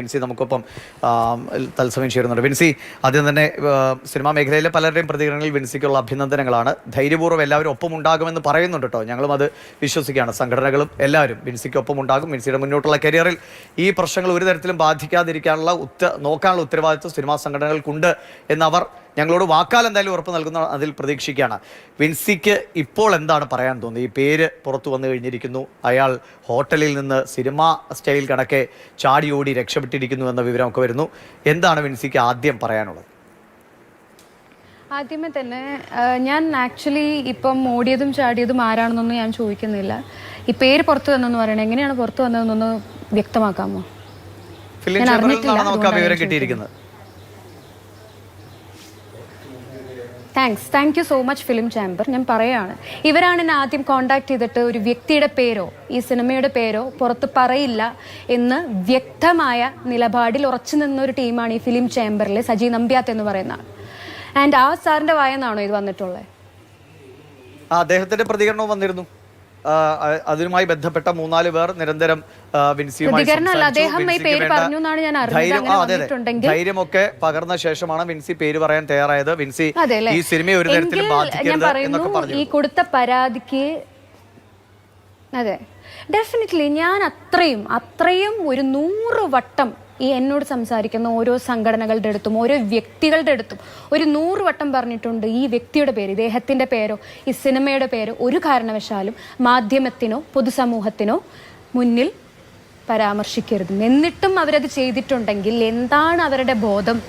വിൻസി നമുക്കൊപ്പം തത്സമയം ചേരുന്നുണ്ട്. വിൻസി ആദ്യം തന്നെ സിനിമാ മേഖലയിലെ പലരുടെയും പ്രതികരണങ്ങളിൽ വിൻസിക്കുള്ള അഭിനന്ദനങ്ങളാണ്. ധൈര്യപൂർവം എല്ലാവരും ഒപ്പം ഉണ്ടാകുമെന്ന് പറയുന്നുണ്ട് കേട്ടോ ഞങ്ങളും അത് വിശ്വസിക്കുകയാണ്. സംഘടനകളും എല്ലാവരും വിൻസിക്കൊപ്പം ഉണ്ടാകും വിൻസിയുടെ മുന്നോട്ടുള്ള കരിയറിൽ ഈ പ്രശ്നങ്ങൾ ഒരു തരത്തിലും ബാധിക്കാതിരിക്കാനുള്ള ഉത്ത നോക്കാനുള്ള ഉത്തരവാദിത്വം സിനിമാ സംഘടനകൾക്കുണ്ട് എന്നവർ ഞങ്ങളോട് വാക്കാൽ എന്തായാലും ഉറപ്പ് നൽകുന്ന അതിൽ പ്രതീക്ഷിക്കുകയാണ്. വിൻസിക്ക് ഇപ്പോൾ എന്താണ് പറയാൻ തോന്നുന്നത് ഈ പേര് പുറത്തു വന്നു കഴിഞ്ഞിരിക്കുന്നു. അയാൾ ഹോട്ടലിൽ നിന്ന് സിനിമ സ്റ്റൈൽ കണക്കെ ചാടി ഓടി രക്ഷപ്പെട്ടിരിക്കുന്നു എന്ന വിവരമൊക്കെ വരുന്നു. എന്താണ് വിൻസിക്ക് ആദ്യം പറയാനുള്ളത്? ആദ്യമേ തന്നെ ഞാൻ ആക്ച്വലി ഇപ്പം ഓടിയതും ചാടിയതും ആരാണെന്നൊന്നും ഞാൻ ചോദിക്കുന്നില്ല. ഈ പേര് പുറത്തു വന്നെന്ന് പറയണത് എങ്ങനെയാണ് പുറത്തു വന്നതെന്നൊന്ന് വ്യക്തമാക്കാമോ? ഞാൻ അറിഞ്ഞിട്ടില്ല, നിന്നാണ് നമുക്ക് ആ അതുകൊണ്ടാണ് വിവരം ഞാൻ കിട്ടിയിരിക്കുന്നത് thanks thank you so much film chamber ഞാൻ പറയാണ്. ഇവരാണ് എന്നെ ആദ്യം കോണ്ടാക്ട് ചെയ്തിട്ട് ഒരു വ്യക്തിയുടെ പേരോ ഈ സിനിമയുടെ പേരോ പുറത്ത് പറയില്ല എന്ന് വ്യക്തമായ നിലപാടിൽ ഉറച്ചു നിന്ന ഒരു ടീമാണ് ഈ ഫിലിം ചേംബറിലെ സജി നമ്പ്യാത്ത് എന്ന് പറയുന്ന ആൻഡ് ആ സാറിന്റെ വായെന്നാണോ ഇത് വന്നിട്ടുള്ളത് അദ്ദേഹത്തിന്റെ പ്രതികരണവും വന്നിരുന്നു. ആ, അ- അതുമായി ബന്ധപ്പെട്ട മൂന്നാൽ പേർ നിരന്തരം ധൈര്യമൊക്കെ പകർന്ന ശേഷമാണ് വിൻസി പേര് പറയാൻ തയ്യാറായത്. വിൻസി ഈ സിനിമയെ ഒരു തരത്തിലും ഞാൻ ബാധിക്കരുത് എന്നൊക്കെ പറഞ്ഞു ഈ കൊടുത്ത പരാതിക്ക് അതെ. ഡെഫിനറ്റ്ലി ഞാൻ അത്രയും അത്രയും ഒരു നൂറ് വട്ടം ഈ എന്നോട് സംസാരിക്കുന്ന ഓരോ സംഘടനകളുടെ അടുത്തും ഓരോ വ്യക്തികളുടെ അടുത്തും ഒരു നൂറ് വട്ടം പറഞ്ഞിട്ടുണ്ട് ഈ വ്യക്തിയുടെ പേര് ഇദ്ദേഹത്തിന്റെ പേരോ ഈ സിനിമയുടെ പേരോ ഒരു കാരണവശാലും മാധ്യമത്തിനോ പൊതുസമൂഹത്തിനോ മുന്നിൽ പരാമർശിക്കരുത്. എന്നിട്ടും അവരത് ചെയ്തിട്ടുണ്ടെങ്കിൽ എന്താണ് അവരുടെ ബോധം?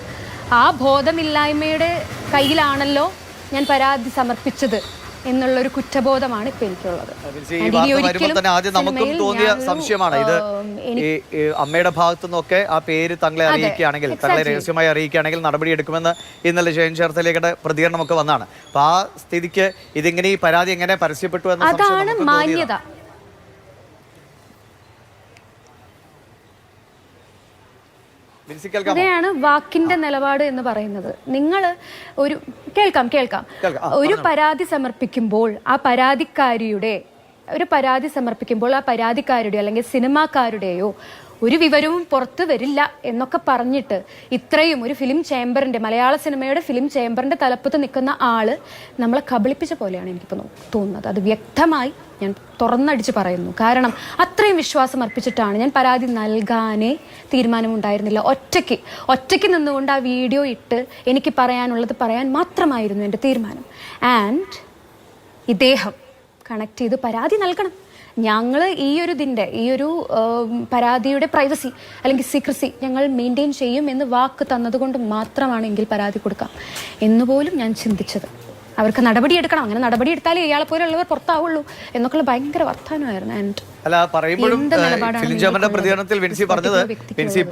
ആ ബോധമില്ലായ്മയുടെ കയ്യിലാണല്ലോ ഞാൻ പരാതി സമർപ്പിച്ചത്. എന്നുള്ളൊരു കുറ്റബോധമാണ് ഇപ്പൊ എനിക്കുള്ളത്. ആദ്യം നമുക്കും തോന്നിയ സംശയമാണ്. ഇത് ഈ അമ്മയുടെ ഭാഗത്തു നിന്നൊക്കെ ആ പേര് തങ്ങളെ അറിയിക്കുകയാണെങ്കിൽ തങ്ങളെ രഹസ്യമായി അറിയിക്കുകയാണെങ്കിൽ നടപടി എടുക്കുമെന്ന് ഇന്നലെ ജയൻ ചേർത്തലേക്കയുടെ പ്രതികരണമൊക്കെ വന്നാണ്. അപ്പൊ ആ സ്ഥിതിക്ക് ഇതിങ്ങനെ ഈ പരാതി എങ്ങനെ പരസ്യപ്പെട്ടു എന്ന അതാണ് മാന്യത. അതെയാണ് വാക്കിന്റെ നിലപാട് എന്ന് പറയുന്നത്. നിങ്ങൾ ഒരു കേൾക്കാം കേൾക്കാം. ഒരു പരാതി സമർപ്പിക്കുമ്പോൾ ആ പരാതിക്കാരിയുടെ ഒരു പരാതി സമർപ്പിക്കുമ്പോൾ ആ പരാതിക്കാരുടെ അല്ലെങ്കിൽ സിനിമാക്കാരുടെയോ ഒരു വിവരവും പുറത്തു വരില്ല എന്നൊക്കെ പറഞ്ഞിട്ട് ഇത്രയും ഒരു ഫിലിം ചേംബറിന്റെ മലയാള സിനിമയുടെ ഫിലിം ചേംബറിന്റെ തലപ്പത്ത് നിൽക്കുന്ന ആൾ നമ്മളെ കബളിപ്പിച്ച പോലെയാണ് എനിക്കിപ്പോൾ തോന്നുന്നത്. അത് വ്യക്തമായി ഞാൻ തുറന്നടിച്ച് പറയുന്നു. കാരണം അത്രയും വിശ്വാസം അർപ്പിച്ചിട്ടാണ് ഞാൻ പരാതി നൽകാനേ തീരുമാനമുണ്ടായിരുന്നില്ല. ഒറ്റയ്ക്ക് ഒറ്റയ്ക്ക് നിന്നുകൊണ്ട് ആ വീഡിയോ ഇട്ട് എനിക്ക് പറയാനുള്ളത് പറയാൻ മാത്രമായിരുന്നു എന്റെ തീരുമാനം. ആൻഡ് ഇദ്ദേഹം കണക്ട് ചെയ്ത് പരാതി നൽകണം. ഞങ്ങൾ ഈ ഒരു ഇതിന്റെ ഈ ഒരു പരാതിയുടെ പ്രൈവസി അല്ലെങ്കിൽ സീക്രസി ഞങ്ങൾ മെയിന്റെയിൻ ചെയ്യും എന്ന് വാക്ക് തന്നതുകൊണ്ട് മാത്രമാണ് എങ്കിൽ പരാതി കൊടുക്കാം. എന്നുപോലും ഞാൻ ചിന്തിച്ചത്. അവർക്ക് നടപടി എടുക്കണം. അങ്ങനെ നടപടി എടുത്താലേ ഇയാളെ പോലുള്ളവർ പുറത്താവുള്ളൂ എന്നൊക്കെയുള്ള ഭയങ്കര വർത്തമാനമായിരുന്നു ആൻഡ് അല്ല പറയുമ്പോഴും പ്രതികരണത്തിൽ വിൻസി പറഞ്ഞത് വിൻസി